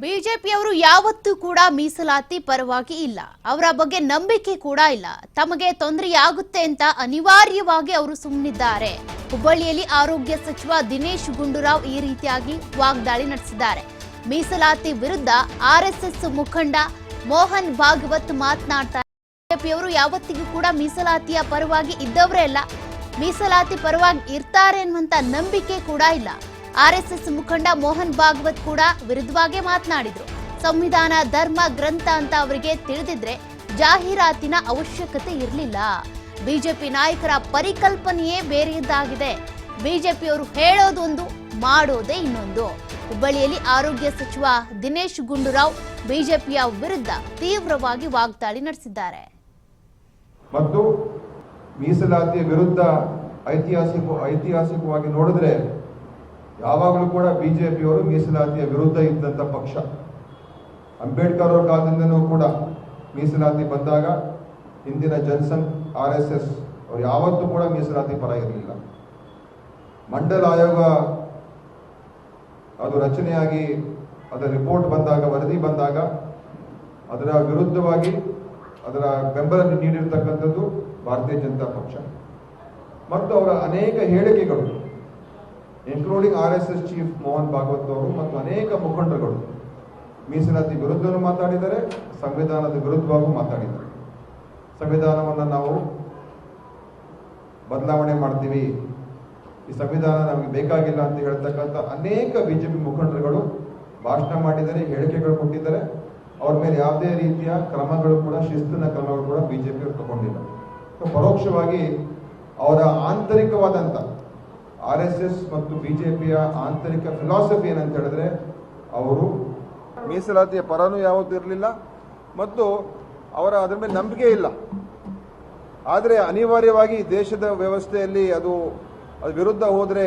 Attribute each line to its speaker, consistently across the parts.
Speaker 1: ಬಿಜೆಪಿಯವರು ಯಾವತ್ತೂ ಕೂಡ ಮೀಸಲಾತಿ ಪರವಾಗಿ ಇಲ್ಲ. ಅವರ ಬಗ್ಗೆ ನಂಬಿಕೆ ಕೂಡ ಇಲ್ಲ. ತಮಗೆ ತೊಂದರೆಯಾಗುತ್ತೆ ಅಂತ ಅನಿವಾರ್ಯವಾಗಿ ಅವರು ಸುಮ್ಮನಿದ್ದಾರೆ ಹುಬ್ಬಳ್ಳಿಯಲ್ಲಿ ಆರೋಗ್ಯ ಸಚಿವ ದಿನೇಶ್ ಗುಂಡೂರಾವ್ ಈ ರೀತಿಯಾಗಿ ವಾಗ್ದಾಳಿ ನಡೆಸಿದ್ದಾರೆ. ಮೀಸಲಾತಿ ವಿರುದ್ಧ ಆರ್ಎಸ್ಎಸ್ ಮುಖಂಡ ಮೋಹನ್ ಭಾಗವತ್ ಮಾತನಾಡ್ತಾರೆ ಬಿಜೆಪಿಯವರು ಯಾವತ್ತಿಗೂ ಕೂಡ ಮೀಸಲಾತಿಯ ಪರವಾಗಿ ಇದ್ದವರೇ ಅಲ್ಲ. ಮೀಸಲಾತಿ ಪರವಾಗಿ ಇರ್ತಾರೆ ಅನ್ನುವಂತ ನಂಬಿಕೆ ಕೂಡ ಇಲ್ಲ. ಆರ್ಎಸ್ಎಸ್ ಮುಖಂಡ ಮೋಹನ್ ಭಾಗವತ್ ಕೂಡ ವಿರುದ್ಧವಾಗೇ ಮಾತನಾಡಿದರು. ಸಂವಿಧಾನ, ಧರ್ಮ, ಗ್ರಂಥ ಅಂತ ಅವರಿಗೆ ತಿಳಿದಿದ್ರೆ ಜಾಹೀರಾತಿನ ಅವಶ್ಯಕತೆ ಇರಲಿಲ್ಲ. ಬಿಜೆಪಿ ನಾಯಕರ ಪರಿಕಲ್ಪನೆಯೇ ಬೇರೆಯದ್ದಾಗಿದೆ. ಬಿಜೆಪಿಯವರು ಹೇಳೋದೊಂದು, ಮಾಡೋದೇ ಇನ್ನೊಂದು. ಹುಬ್ಬಳ್ಳಿಯಲ್ಲಿ ಆರೋಗ್ಯ ಸಚಿವ ದಿನೇಶ್ ಗುಂಡೂರಾವ್ ಬಿಜೆಪಿಯ ವಿರುದ್ಧ ತೀವ್ರವಾಗಿ ವಾಗ್ದಾಳಿ ನಡೆಸಿದ್ದಾರೆ.
Speaker 2: ಮತ್ತು ಮೀಸಲಾತಿಯ ವಿರುದ್ಧ ಐತಿಹಾಸಿಕ, ಐತಿಹಾಸಿಕವಾಗಿ ನೋಡಿದ್ರೆ ಯಾವಾಗಲೂ ಕೂಡ ಬಿಜೆಪಿಯವರು ಮೀಸಲಾತಿಯ ವಿರುದ್ಧ ಇದ್ದಂಥ ಪಕ್ಷ. ಅಂಬೇಡ್ಕರ್ ಅವರ ಕಾಲದಿಂದನೂ ಕೂಡ ಮೀಸಲಾತಿ ಬಂದಾಗ ಹಿಂದಿನ ಜನ್ಸನ್, ಆರ್ ಎಸ್ ಎಸ್ ಅವರು ಯಾವತ್ತೂ ಕೂಡ ಮೀಸಲಾತಿ ಪರ ಇರಲಿಲ್ಲ. ಮಂಡಲ ಆಯೋಗ ಅದು ರಚನೆಯಾಗಿ ಅದರ ರಿಪೋರ್ಟ್ ಬಂದಾಗ, ವರದಿ ಬಂದಾಗ ಅದರ ವಿರುದ್ಧವಾಗಿ ಅದರ ಬೆಂಬಲ ನೀಡಿರತಕ್ಕಂಥದ್ದು ಭಾರತೀಯ ಜನತಾ ಪಕ್ಷ. ಮತ್ತು ಅವರ ಅನೇಕ ಹೇಳಿಕೆಗಳು including R S S chief Mohan Bhagwat ಅವರು ಮತ್ತು ಅನೇಕ ಮುಖಂಡರುಗಳು ಮೀಸಲಾತಿ ವಿರುದ್ಧವೂ ಮಾತಾಡಿದ್ದಾರೆ, ಸಂವಿಧಾನದ ವಿರುದ್ಧವಾಗೂ ಮಾತಾಡಿದ್ದಾರೆ. ಸಂವಿಧಾನವನ್ನು ನಾವು ಬದಲಾವಣೆ ಮಾಡ್ತೀವಿ. ಈ ಸಂವಿಧಾನ ನಮಗೆ ಬೇಕಾಗಿಲ್ಲ ಅಂತ ಹೇಳ್ತಕ್ಕಂಥ ಅನೇಕ ಬಿಜೆಪಿ ಮುಖಂಡರುಗಳು ಭಾಷಣ ಮಾಡಿದ್ದಾರೆ, ಹೇಳಿಕೆಗಳು ಕೊಟ್ಟಿದ್ದಾರೆ. ಅವ್ರ ಮೇಲೆ ಯಾವುದೇ ರೀತಿಯ ಕ್ರಮಗಳು ಕೂಡ, ಶಿಸ್ತಿನ ಕ್ರಮಗಳು ಕೂಡ ಬಿಜೆಪಿ ಅವರು ತಗೊಂಡಿಲ್ಲ. ಪರೋಕ್ಷವಾಗಿ ಅವರ ಆಂತರಿಕವಾದಂಥ ಆರ್ ಎಸ್ ಎಸ್ ಮತ್ತು ಬಿಜೆಪಿಯ ಆಂತರಿಕ ಫಿಲಾಸಫಿ ಏನಂತ ಹೇಳಿದ್ರೆ ಅವರು ಮೀಸಲಾತಿಯ ಪರನೂ ಯಾವತ್ತೂ ಇರಲಿಲ್ಲ ಮತ್ತು ಅವರ ಅದರ ಮೇಲೆ ನಂಬಿಕೆ ಇಲ್ಲ. ಆದರೆ ಅನಿವಾರ್ಯವಾಗಿ ದೇಶದ ವ್ಯವಸ್ಥೆಯಲ್ಲಿ ಅದು ಅದು ವಿರುದ್ಧ ಹೋದರೆ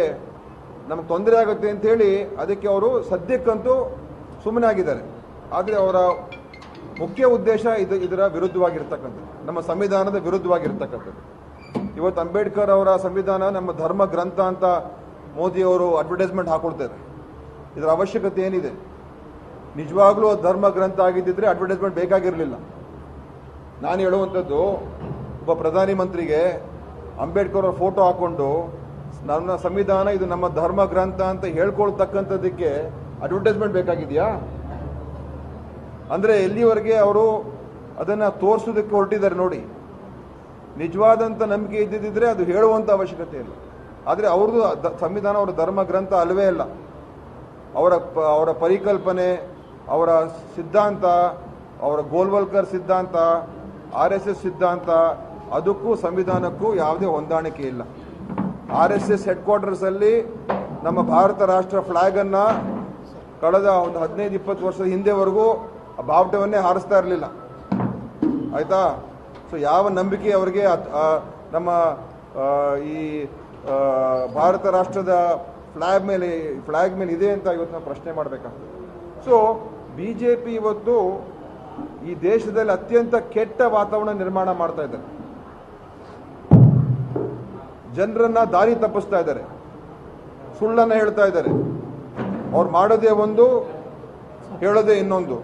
Speaker 2: ನಮಗೆ ತೊಂದರೆ ಆಗುತ್ತೆ ಹೇಳಿ ಅದಕ್ಕೆ ಅವರು ಸದ್ಯಕ್ಕಂತೂ ಸುಮ್ಮನೆ ಆಗಿದ್ದಾರೆ ಆದರೆ ಅವರ ಮುಖ್ಯ ಉದ್ದೇಶ ಇದು ಇದರ ವಿರುದ್ಧವಾಗಿರ್ತಕ್ಕಂಥದ್ದು. ನಮ್ಮ ಸಂವಿಧಾನದ ವಿರುದ್ಧವಾಗಿರ್ತಕ್ಕಂಥದ್ದು. ಇವತ್ತು ಅಂಬೇಡ್ಕರ್ ಅವರ ಸಂವಿಧಾನ ನಮ್ಮ ಧರ್ಮ ಗ್ರಂಥ ಅಂತ ಮೋದಿಯವರು ಅಡ್ವರ್ಟೈಸ್ಮೆಂಟ್ ಹಾಕೊಳ್ತಾರೆ ಇದರ ಅವಶ್ಯಕತೆ ಏನಿದೆ? ನಿಜವಾಗ್ಲೂ ಧರ್ಮ ಗ್ರಂಥ ಆಗಿದ್ದಿದ್ರೆ ಅಡ್ವರ್ಟೈಸ್ಮೆಂಟ್ ಬೇಕಾಗಿರಲಿಲ್ಲ. ನಾನು ಹೇಳುವಂಥದ್ದು, ಒಬ್ಬ ಪ್ರಧಾನಿ ಮಂತ್ರಿಗೆ ಅಂಬೇಡ್ಕರ್ ಅವರ ಫೋಟೋ ಹಾಕೊಂಡು, ನನ್ನ ಸಂವಿಧಾನ ಇದು ನಮ್ಮ ಧರ್ಮ ಗ್ರಂಥ ಅಂತ ಹೇಳ್ಕೊಳ್ತಕ್ಕಂಥದ್ದಕ್ಕೆ ಅಡ್ವರ್ಟೈಸ್ಮೆಂಟ್ ಬೇಕಾಗಿದೆಯಾ? ಅಂದರೆ ಎಲ್ಲಿವರೆಗೆ ಅವರು ಅದನ್ನು ತೋರಿಸೋದಕ್ಕೆ ಹೊರಟಿದ್ದಾರೆ ನೋಡಿ. ನಿಜವಾದಂಥ ನಂಬಿಕೆ ಇದ್ದಿದ್ದರೆ ಅದು ಹೇಳುವಂಥ ಅವಶ್ಯಕತೆ ಇಲ್ಲ. ಆದರೆ ಅವ್ರದ್ದು ಸಂವಿಧಾನ, ಅವರ ಧರ್ಮ, ಗ್ರಂಥ ಅಲ್ಲವೇ ಅಲ್ಲ ಅವರ ಅವರ ಪರಿಕಲ್ಪನೆ, ಅವರ ಸಿದ್ಧಾಂತ, ಅವರ ಗೋಲ್ವಲ್ಕರ್ ಸಿದ್ಧಾಂತ, ಆರ್ ಎಸ್ ಎಸ್ ಸಿದ್ಧಾಂತ, ಅದಕ್ಕೂ ಸಂವಿಧಾನಕ್ಕೂ ಯಾವುದೇ ಹೊಂದಾಣಿಕೆ ಇಲ್ಲ. ಆರ್ ಎಸ್ ಎಸ್ ಹೆಡ್ ಕ್ವಾರ್ಟರ್ಸಲ್ಲಿ ನಮ್ಮ ಭಾರತ ರಾಷ್ಟ್ರ ಫ್ಲಾಗನ್ನು ಕಳೆದ ಒಂದು ಹದಿನೈದು, ಇಪ್ಪತ್ತು ವರ್ಷದ ಹಿಂದೆವರೆಗೂ ಬಾವುಟವನ್ನೇ ಹಾರಿಸ್ತಾ ಇರಲಿಲ್ಲ. ಆಯ್ತಾ? ಸೊ ಯಾವ ನಂಬಿಕೆ ಅವರಿಗೆ ನಮ್ಮ ಈ ಭಾರತ ರಾಷ್ಟ್ರದ ಫ್ಲಾಗ್ ಮೇಲೆ ಫ್ಲಾಗ್ ಮೇಲೆ ಇದೆ ಅಂತ ಇವತ್ತು ನಾವು ಪ್ರಶ್ನೆ ಮಾಡಬೇಕಾಗ್ತದೆ. ಸೊ ಬಿ ಜೆ ಪಿ ಇವತ್ತು ಈ ದೇಶದಲ್ಲಿ ಅತ್ಯಂತ ಕೆಟ್ಟ ವಾತಾವರಣ ನಿರ್ಮಾಣ ಮಾಡ್ತಾ ಇದ್ದಾರೆ. ಜನರನ್ನ ದಾರಿ ತಪ್ಪಿಸ್ತಾ ಇದ್ದಾರೆ. ಸುಳ್ಳನ್ನು ಹೇಳ್ತಾ ಇದ್ದಾರೆ. ಅವ್ರು ಮಾಡೋದೇ ಒಂದು, ಹೇಳೋದೇ ಇನ್ನೊಂದು.